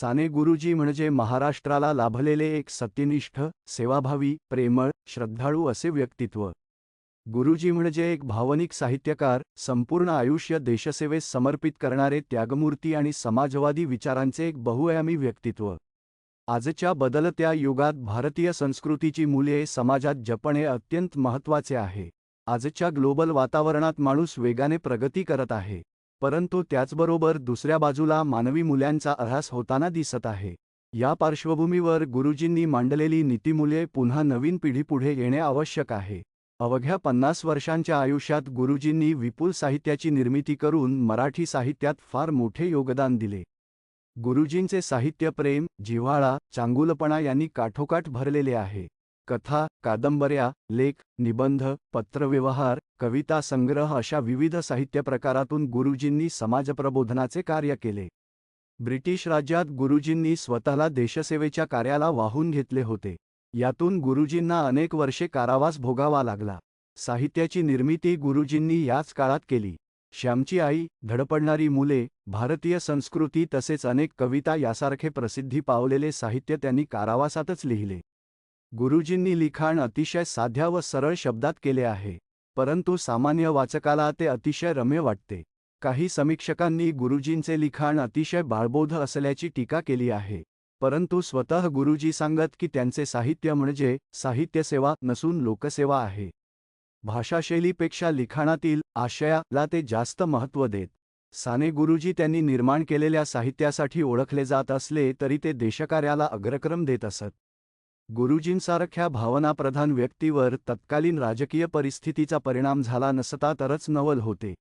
साने गुरुजी म्हणजे महाराष्ट्राला लाभलेले एक सत्यनिष्ठ सेवाभावी प्रेमळ श्रद्धाळू असे व्यक्तित्व. गुरुजी म्हणजे एक भावनिक साहित्यकार संपूर्ण आयुष्य देशसेवेस समर्पित करणारे त्यागमूर्ती आणि समाजवादी विचारांचे एक बहुआयामी व्यक्तित्व. आजच्या बदलत्या युगात भारतीय संस्कृतीची मूल्ये समाजात जपणे अत्यंत महत्त्वाचे आहे. आजच्या ग्लोबल वातावरणात माणूस वेगाने प्रगती करत आहे. परंतु त्याचबरोबर दुसऱ्या बाजूला मानवी मुल्यांचा अर्हास होताना दिसत आहे. या पार्श्वभूमीवर गुरुजींनी मांडलेली नीतीमूल्ये पुन्हा नवीन पिढीपुढे येणे आवश्यक आहे. अवघ्या पन्नास वर्षांच्या आयुष्यात गुरुजींनी विपुल साहित्याची निर्मिती करून मराठी साहित्यात फार मोठे योगदान दिले. गुरुजींचे साहित्य प्रेम जिव्हाळा चांगुलपणा यांनी काठोकाठ भरलेले आहे. कथा कादंबऱ्या लेख निबंध पत्रव्यवहार कविता संग्रह अशा विविध साहित्य प्रकारातून गुरुजींनी समाजप्रबोधनाचे कार्य केले. ब्रिटिश राज्यात गुरुजींनी स्वतःला देशसेवेच्या कार्याला वाहून घेतले होते. यातून गुरुजींना अनेक वर्षे कारावास भोगावा लागला. साहित्याची निर्मिती गुरुजींनी याच काळात केली. श्यामची आई धडपडणारी मुले भारतीय संस्कृती तसेच अनेक कविता यासारखे प्रसिद्धी पावलेले साहित्य त्यांनी कारावासातच लिहिले. गुरुजींनी लिखाण अतिशय साध्या व सरळ शब्दात केले आहे परंतु सामान्य वाचकाला ते अतिशय रम्य वाटते. काही समीक्षकांनी गुरुजींचे लिखाण अतिशय बाळबोध असल्याची टीका केली आहे परंतु स्वतः गुरुजी सांगत की त्यांचे साहित्य म्हणजे साहित्यसेवा नसून लोकसेवा आहे. भाषाशैलीपेक्षा लिखाणातील आशयाला ते जास्त महत्त्व देत. साने गुरुजी त्यांनी निर्माण केलेल्या साहित्यासाठी ओळखले जात असले तरी ते देशकार्याला अग्रक्रम देत असत. गुरुजींसारख्या भावनाप्रधान व्यक्तीवर तत्कालीन राजकीय परिस्थितीचा परिणाम झाला नसता तरच नवल होते.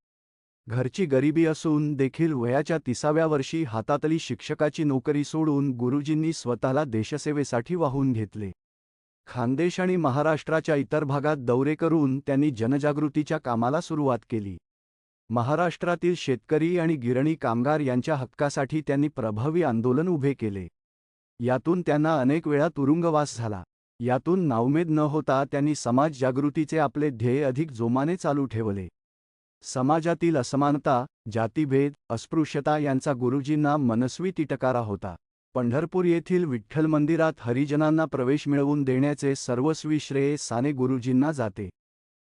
घरची गरिबी असून देखील वयाच्या तिसाव्या वर्षी हातातली शिक्षकाची नोकरी सोडून गुरुजींनी स्वतःला देशसेवेसाठी वाहून घेतले. खानदेश आणि महाराष्ट्राच्या इतर भागात दौरे करून त्यांनी जनजागृतीच्या कामाला सुरुवात केली. महाराष्ट्रातील शेतकरी आणि गिरणी कामगार यांच्या हक्कासाठी त्यांनी प्रभावी आंदोलन उभे केले. यातून त्यांना अनेक वेळा तुरुंगवास झाला. यातून नावमेद न होता त्यांनी समाज जागृतीचे आपले ध्येय अधिक जोमाने चालू ठेवले. समाजातील असमानता जातीभेद अस्पृश्यता यांचा गुरुजींना मनस्वी तिटकारा होता. पंढरपूर येथील विठ्ठल मंदिरात हरिजनांना प्रवेश मिळवून देण्याचे सर्वस्वी श्रेय साने गुरुजींना जाते.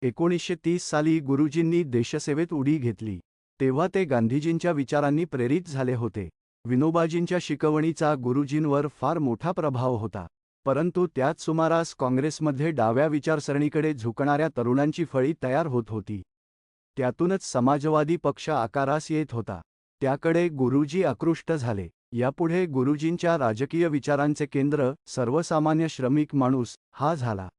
एकोणीसशे तीस साली गुरुजींनी देशसेवेत उडी घेतली. तेव्हा ते गांधीजींच्या विचारांनी प्रेरित झाले होते. विनोबाजींच्या शिकवणीचा गुरुजींवर फार मोठा प्रभाव होता. परंतु त्याच सुमारास काँग्रेसमध्ये डाव्या विचारसरणीकडे झुकणाऱ्या तरुणांची फळी तयार होत होती. त्यातूनच समाजवादी पक्ष आकारास येत होता. त्याकडे गुरुजी आकृष्ट झाले. यापुढे गुरुजींच्या राजकीय विचारांचे केंद्र सर्वसामान्य श्रमिक माणूस हा झाला.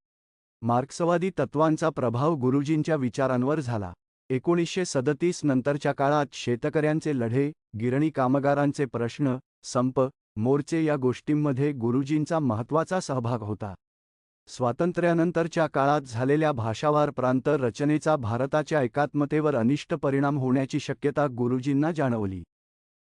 मार्क्सवादी तत्वांचा प्रभाव गुरुजींच्या विचारांवर झाला. एकोणीसशे सदतीस नंतरच्या काळात शेतकऱ्यांचे लढे गिरणी कामगारांचे प्रश्न संप मोर्चे या गोष्टींमध्ये गुरुजींचा महत्त्वाचा सहभाग होता. स्वातंत्र्यानंतरच्या काळात झालेल्या भाषावार प्रांत रचनेचा भारताच्या एकात्मतेवर अनिष्ट परिणाम होण्याची शक्यता गुरुजींना जाणवली.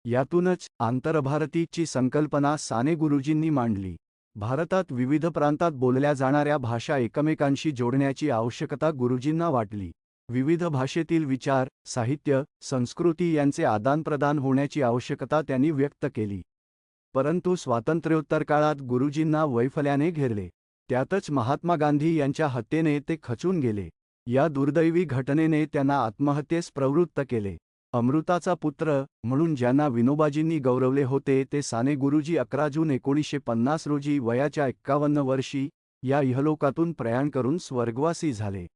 यातूनच आंतरभारतीची संकल्पना साने गुरुजींनी मांडली. भारतात विविध प्रांतात बोलल्या जाणाऱ्या भाषा एकमेकांशी जोडण्याची आवश्यकता गुरुजींना वाटली. विविध भाषेतील विचार साहित्य संस्कृती यांचे आदानप्रदान होण्याची आवश्यकता त्यांनी व्यक्त केली. परंतु स्वातंत्र्योत्तर काळात गुरुजींना वैफल्याने घेरले. त्यातच महात्मा गांधी यांच्या हत्येने ते खचून गेले. या दुर्दैवी घटनेने त्यांना आत्महत्येस प्रवृत्त केले. अमृताचा पुत्र म्हणून ज्यांना विनोबाजींनी गौरवले होते ते साने गुरुजी अकरा जून एकोणीसशे पन्नास रोजी वयाच्या एक्कावन्न वर्षी या इहलोकातून प्रयाण करून स्वर्गवासी झाले.